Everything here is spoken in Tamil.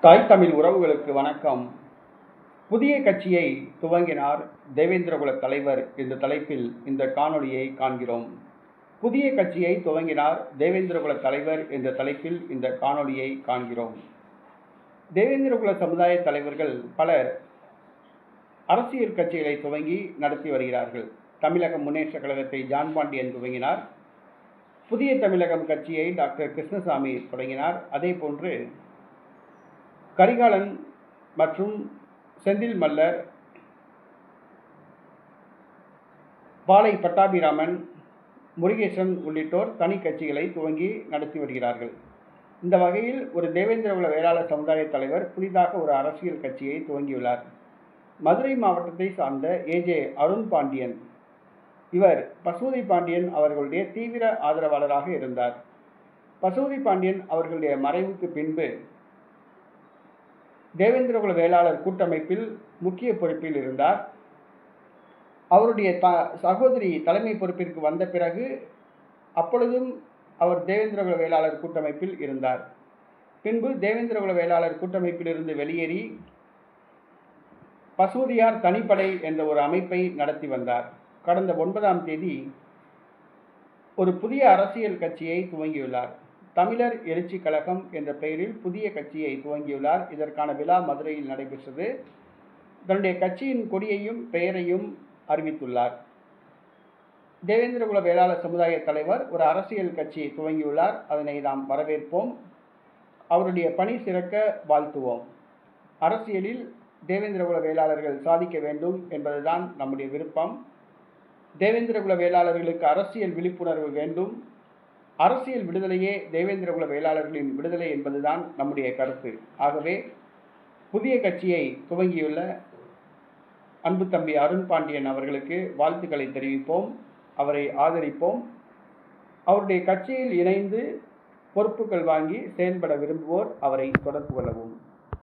தாய் தமிழ் உறவுகளுக்கு வணக்கம். புதிய கட்சியை துவங்கினார் தேவேந்திரகுல தலைவர் என்ற தலைப்பில் இந்த காணொளியை காண்கிறோம். புதிய கட்சியை துவங்கினார் தேவேந்திரகுல தலைவர் என்ற தலைப்பில் இந்த காணொளியை காண்கிறோம். தேவேந்திரகுல சமுதாய தலைவர்கள் பலர் அரசியல் கட்சிகளை துவங்கி நடத்தி வருகிறார்கள். தமிழக முன்னேற்ற கழகத்தை ஜான் பாண்டியன் துவங்கினார். புதிய தமிழகம் கட்சியை டாக்டர் கிருஷ்ணசாமி தொடங்கினார். அதே போன்று கரிகாலன் மற்றும் செந்தில் மல்லர் பாலை பட்டாபிராமன் முருகேசன் உள்ளிட்டோர் தனி கட்சிகளை துவங்கி நடத்தி வருகிறார்கள். இந்த வகையில் ஒரு தேவேந்திரகுல வேளாளர் சமுதாய தலைவர் புதிதாக ஒரு அரசியல் கட்சியை துவங்கியுள்ளார். மதுரை மாவட்டத்தை சார்ந்த ஏஜே அருண் பாண்டியன். இவர் பசுபதி பாண்டியன் அவர்களுடைய தீவிர ஆதரவாளராக இருந்தார். பசுபதி பாண்டியன் அவர்களுடைய மறைவுக்கு பின்பு தேவேந்திரகுல வேளாளர் கூட்டமைப்பில் முக்கிய பொறுப்பில் இருந்தார். அவருடைய த சகோதரி தலைமை பொறுப்பிற்கு வந்த பிறகு அப்பொழுதும் அவர் தேவேந்திரகுல வேளாளர் கூட்டமைப்பில் இருந்தார். பின்பு தேவேந்திரகுல வேளாளர் கூட்டமைப்பிலிருந்து வெளியேறி பசூதியார் தனிப்படை என்ற ஒரு அமைப்பை நடத்தி வந்தார். கடந்த ஒன்பதாம் தேதி ஒரு புதிய அரசியல் கட்சியை துவங்கியுள்ளார். தமிழர் எழுச்சி கழகம் என்ற பெயரில் புதிய கட்சியை துவங்கியுள்ளார். இதற்கான விழா மதுரையில் நடைபெற்றது. தன்னுடைய கட்சியின் கொடியையும் பெயரையும் அறிவித்துள்ளார். தேவேந்திரகுல வேளாளர் சமுதாய தலைவர் ஒரு அரசியல் கட்சியை துவங்கியுள்ளார். அதனை நாம் வரவேற்போம். அவருடைய பணி சிறக்க வாழ்த்துவோம். அரசியலில் தேவேந்திரகுல வேளாளர்கள் சாதிக்க வேண்டும் என்பதுதான் நம்முடைய விருப்பம். தேவேந்திரகுல வேளாளர்களுக்கு அரசியல் விழிப்புணர்வு வேண்டும். அரசியல் விடுதலையே தேவேந்திரகுல வேளாளர்களின் விடுதலை என்பதுதான் நம்முடைய கருத்து. ஆகவே புதிய கட்சியை துவங்கியுள்ள அன்பு தம்பி அருண் பாண்டியன் அவர்களுக்கு வாழ்த்துக்களை தெரிவிப்போம். அவரை ஆதரிப்போம். அவருடைய கட்சியில் இணைந்து பொறுப்புகள் வாங்கி செயல்பட விரும்புவோர் அவரை தொடர்பு கொள்ளவும்.